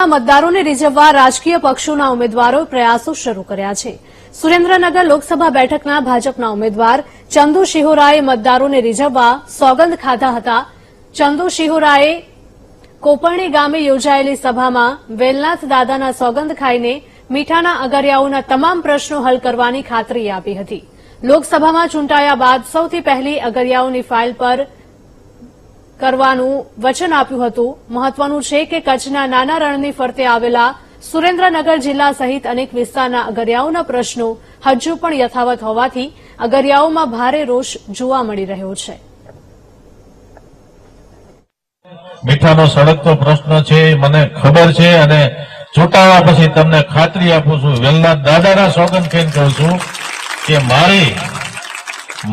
મતદારોને રીઝવવા રાજકીય પક્ષોના ઉમેદવારોએ પ્રયાસો શરૂ કર્યા છે. સુરેન્દ્રનગર લોકસભા બેઠકના ભાજપના ઉમેદવાર ચંદુ શિહોરાએ મતદારોને રીઝવવા સોગંદ ખાધા હતા. ચંદુ શિહોરાએ કોપરણી ગામે યોજાયેલી સભામાં વેલનાથ દાદાના સોગંદ ખાઈને મીઠાના અગરિયાઓના તમામ પ્રશ્નો હલ કરવાની ખાતરી આપી હતી. લોકસભામાં ચૂંટાયા બાદ સૌથી પહેલી અગરિયાઓની ફાઇલ પર કરવાનું વચન આપ્યું હતું. મહત્વનું છે કે કચ્છના નાના રણની ફરતે આવેલા સુરેન્દ્રનગર જિલ્લા સહિત અનેક વિસ્તારના અગરિયાઓના પ્રશ્નો હજુ પણ યથાવત હોવાથી અગરિયાઓમાં ભારે રોષ જોવા મળી રહ્યો છે. મીઠાનો સળગતો પ્રશ્ન છે, મને ખબર છે અને ચૂંટાવા પછી તમને ખાતરી આપું છું. વેલના દાદાના સોગંદ ખાઈને કહું છું કે મારી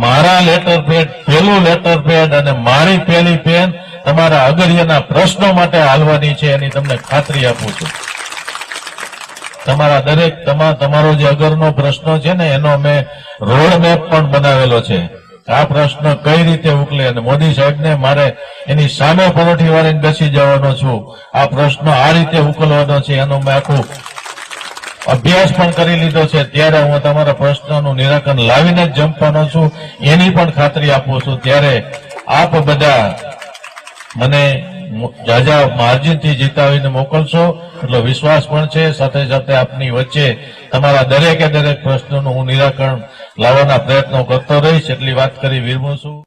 મારા લેટર પેડ પેલું લેટર પેડ અને મારી પેલી પેન તમારા અગરિયાના પ્રશ્નો માટે હાલવાની છે એની તમને ખાતરી આપું છું. તમારા દરેક તમારો જે અગરનો પ્રશ્ન છે ને, એનો મેં રોડ મેપ પણ બનાવેલો છે. આ પ્રશ્ન કઈ રીતે ઉકલે અને મોદી સાહેબને મારે એની સામે પરોઠી વાળીને બેસી જવાનો છું. આ પ્રશ્ન આ રીતે ઉકલવાનો છે, એનો મેં આખું અભ્યાસ પણ કરી લીધો છે. ત્યારે હું તમારા પ્રશ્નનું નિરાકરણ લાવીને જ જંપવાનો છું. એની પણ ખાતરી આપું છું. ત્યારે આપ બધા મને જાજા માર્જિનથી જીતાવીને મોકલશો. એટલો વિશ્વાસ પણ છે. સાથે સાથે આપની વચ્ચે તમારા દરેકે દરેક પ્રશ્નોનું હું નિરાકરણ લાવવાના પ્રયત્નો કરતો રહીશ. એટલી વાત કરી, વિરમું છું.